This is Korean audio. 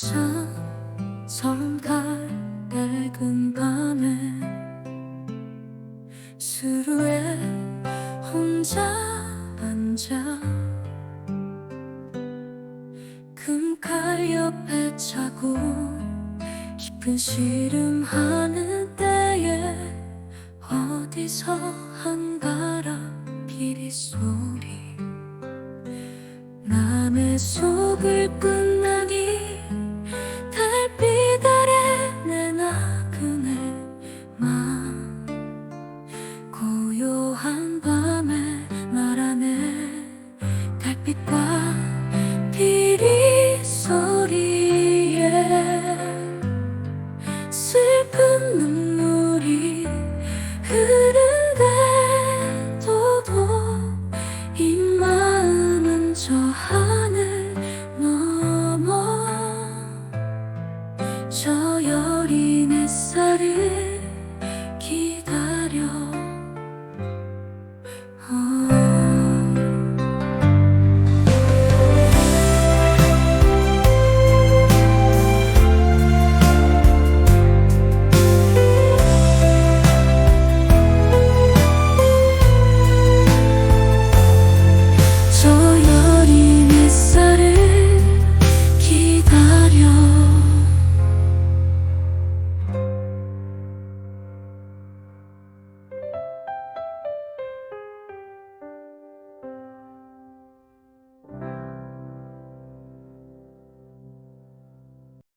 참 성갈 밝은 밤에 수루에 혼자 앉아 금칼 옆에 차고 깊은 씨름하는 때에 어디서 한가람 비리 소리 남의 속을 끈 저 하늘 넘어 저 여린 햇살을 기다려.